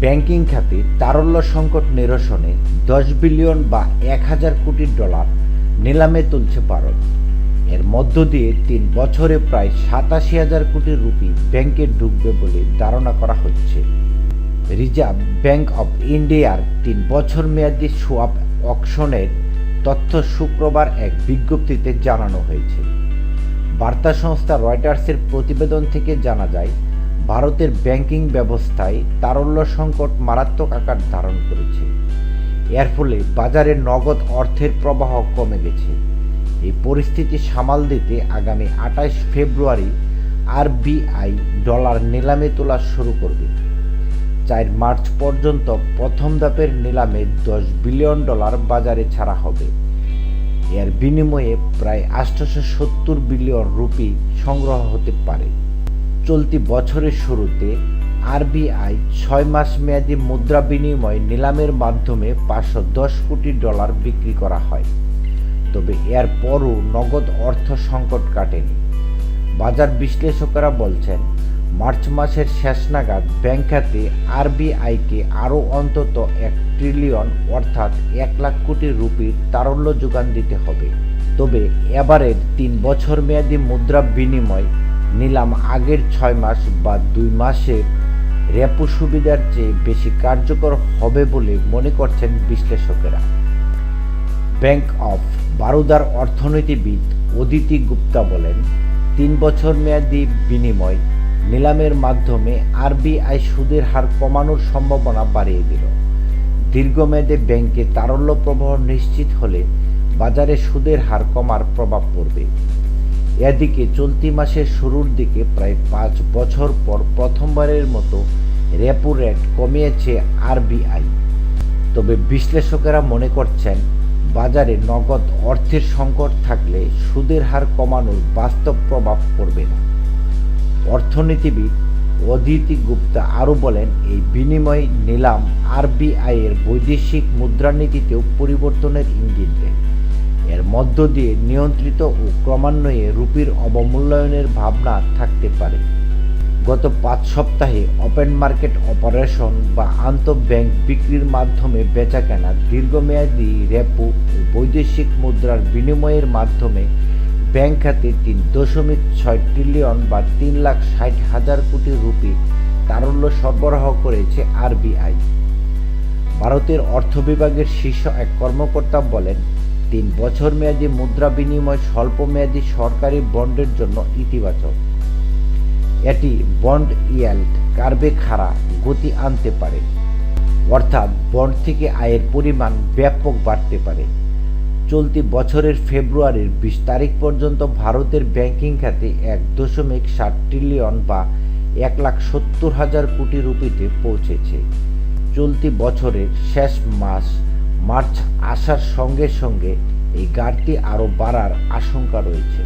Banking খাতে তারল্য সংকট নিরসনে দশ বিলিয়ন বা এক হাজার কোটি ডলার নিলামে তুলছে ভারত। এর মধ্য দিয়ে তিন বছরে প্রায় সাতাশি হাজার কোটি রুপি ব্যাংকে ঢুকবে বলে ধারণা করা হচ্ছে। রিজার্ভ ব্যাংক অব ইন্ডিয়ার তিন বছর মেয়াদী সোয়াপ অকশনের তথ্য শুক্রবার এক বিজ্ঞপ্তিতে জানানো হয়েছে। বার্তা সংস্থা রয়টার্সের প্রতিবেদন থেকে জানা যায় ভারতের ব্যাংকিং ব্যবস্থায় তারল্য সংকট মারাত্মক আকার ধারণ করেছে। এর ফলে বাজারে নগদ অর্থের প্রবাহ কমে গেছে। এই পরিস্থিতি সামাল দিতে আগামী আঠাশ ফেব্রুয়ারি আরবিআই ডলার নিলামে তোলা শুরু করবে। চার মার্চ পর্যন্ত প্রথম ধাপের নিলামে দশ বিলিয়ন ডলার বাজারে ছাড়া হবে। এর বিনিময়ে প্রায় আটশোশো সত্তর বিলিয়ন রুপি সংগ্রহ হতে পারে। চলতি বছরের শুরুতে আরবিআই ছয় মাস মেয়াদী মুদ্রা বিনিময় নিলামের মাধ্যমে পাঁচশো দশ কোটি ডলার বিক্রি করা হয়। তবে এর পরও নগদ অর্থ সংকট কাটেনি। বাজার বিশ্লেষকরা বলছেন, মার্চ মাসের শেষ নাগাদ ব্যাংক খাতে আরবিআইকে আরও অন্তত এক ট্রিলিয়ন অর্থাৎ এক লাখ কোটি রুপির তারল্য যোগান দিতে হবে। তবে এবারের তিন বছর মেয়াদী মুদ্রা বিনিময় নিলাম আগের ছয় মাস বা দুই মাসের রেপো সুবিধার চেয়ে বেশি কার্যকর হবে বলে মনে করছেন বিশ্লেষকেরা। ব্যাংক অফ বারোদার অর্থনীতিবিদ অদিতি গুপ্তা বলেন, তিন বছর মেয়াদী বিনিময় নিলামের মাধ্যমে আরবিআই সুদের হার কমানোর সম্ভাবনা বাড়িয়ে দিল। দীর্ঘমেয়াদে ব্যাংকে তারল্য প্রবাহ নিশ্চিত হলে বাজারে সুদের হার কমার প্রভাব পড়বে। এদিকে চলতি মাসের শুরুর দিকে প্রায় পাঁচ বছর পর প্রথমবারের মতো রেপো রেট কমিয়েছে আরবিআই। তবে বিশ্লেষকেরা মনে করছেন, বাজারে নগদ অর্থের সংকট থাকলে সুদের হার কমানোর বাস্তব প্রভাব পড়বে না। অর্থনীতিবিদ অদিতি গুপ্তা আরও বলেন, এই বিনিময় নিলাম আরবিআইয়ের বৈদেশিক মুদ্রানীতিতেও পরিবর্তনের ইঙ্গিত দেয়। এর মধ্য দিয়ে নিয়ন্ত্রিত ও ক্রমান্বয়ে রুপির অবমূল্যায়নের ভাবনা থাকতে পারে। গত পাঁচ সপ্তাহে ওপেন মার্কেট অপারেশন বা আন্তঃব্যাংক বিক্রির মাধ্যমে বেচাকেনা দীর্ঘমেয়াদী রেপো ও বৈদেশিক মুদ্রার বিনিময়ের মাধ্যমে ব্যাংক খাতে তিন দশমিক ছয় ট্রিলিয়ন বা তিন লাখ ষাট হাজার কোটি রুপি তারল্য সরবরাহ করেছে আরবিআই ভারতের অর্থ বিভাগের শীর্ষ এক কর্মকর্তা বলেন তিন বছর মেয়াদী মুদ্রা বিনিময় স্বল্প মেয়াদী সরকারি বন্ডের জন্য ইতিবাচক। এটি বন্ড ইয়েল্ড কার্বে খাড়া গতি আনতে পারে। অর্থাৎ বন্ড থেকে আয়ের পরিমাণ ব্যাপক বাড়তে পারে। চলতি বছরের ফেব্রুয়ারির বিশ তারিখ পর্যন্ত ভারতের ব্যাংকিং খাতে এক দশমিক ষাট ট্রিলিয়ন বা এক লাখ সত্তর হাজার কোটি রুপিতে পৌঁছেছে। চলতি বছরের শেষ মাস মার্চ আসার সঙ্গে সঙ্গে এই গাড়টি আরও বাড়ার আশঙ্কা রয়েছে।